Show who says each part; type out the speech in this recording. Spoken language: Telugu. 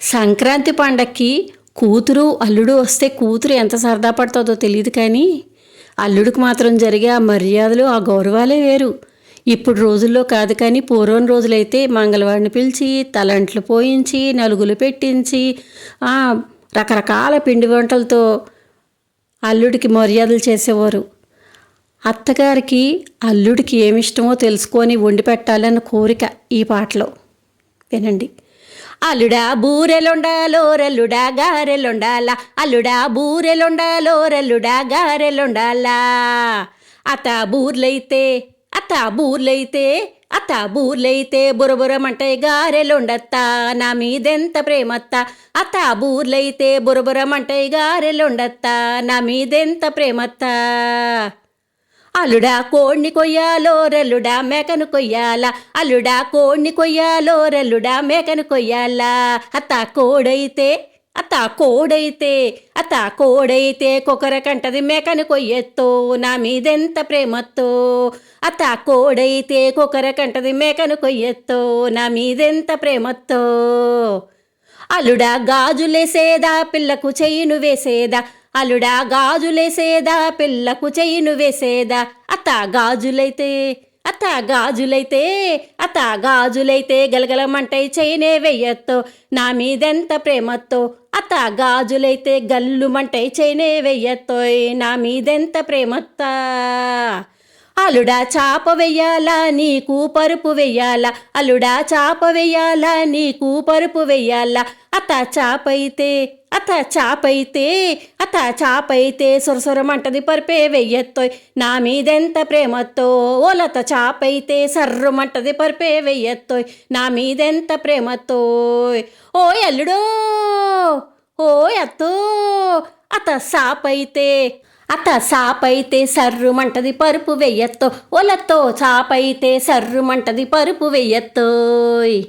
Speaker 1: సంక్రాంతి పండక్కి కూతురు అల్లుడు వస్తే కూతురు ఎంత సరదా పడుతుందో తెలియదు కానీ అల్లుడికి మాత్రం జరిగే ఆ మర్యాదలు ఆ గౌరవాలే వేరు. ఇప్పుడు రోజుల్లో కాదు కానీ పూర్వం రోజులైతే మంగళవాడిని పిలిచి తలంట్లు పోయించి నలుగులు పెట్టించి రకరకాల పిండి వంటలతో అల్లుడికి మర్యాదలు చేసేవారు. అత్తగారికి అల్లుడికి ఏమిష్టమో తెలుసుకొని వండి పెట్టాలన్న కోరిక ఈ పాటలో. వినండి. అల్లుడా బూరెలుండాలో రెల్లుడా గారెలుండాలా అల్లుడా బూరెలుండాలో రెల్లుడా గారెలుండాలా అత బూర్లైతే అత బూర్లైతే అత బూర్లైతే బురబురమంటాయి గారెలుండత్తా. నా మీదెంత ప్రేమత్త? అత బూర్లైతే బురబురమంటాయి గారెలుండత్తా. నా మీదెంత ప్రేమత్తా? అల్లుడా కోడిని కొయ్యాలో రెల్లుడా మేకను కొయ్యాలా. అల్లుడా కోడిని కొయ్యాలో రెల్లుడా మేకను కొయ్యాలా. అత్త కోడైతే అత్త కోడైతే అత్త కోడైతే కొకర కంటది మేకను కొయ్యెత్తో. నా మీదెంత ప్రేమతో అత్త కోడైతే కొకర కంటది మేకను కొయ్యెత్తో. నా మీదెంత ప్రేమతో అల్లుడా గాజులేసేదా పిల్లకు చెయ్యిను వేసేదా? అల్లుడా గాజులేసేదా పిల్లకు చెయ్యిను వేసేదా? అత్త గాజులైతే అత్త గాజులైతే అత్త గాజులైతే గలగలమంటై చేయనే వెయ్యొత్తో నా మీదెంత ప్రేమతో అత్త గాజులైతే గల్లుమంటై చేయనే వెయ్యత్తోయ్ నా మీదెంత ప్రేమత్తా అలుడా చాప వెయ్యాలా నీకు పరుపు వెయ్యాలా అలుడా చాప వెయ్యాలా నీకు పరుపు వెయ్యాలా అత చాపైతే అత చాపైతే అత చాపైతే సొరసొరమంటది పరిపే వెయ్యత్తోయ్. నా మీదెంత ప్రేమతో ఓలత చాపైతే సర్రుమంటది పరిపే వెయ్యత్తోయ్. నా మీదెంత ప్రేమతోయ్ ఓయ్ ఎల్లుడో ఓ అత్తో అత సాపైతే అత సాపైతే సర్రుమంటది పరుపు వెయ్యత్తో ఒలతో చాపైతే సర్రుమంటది పరుపు వెయ్యత్తోయ్.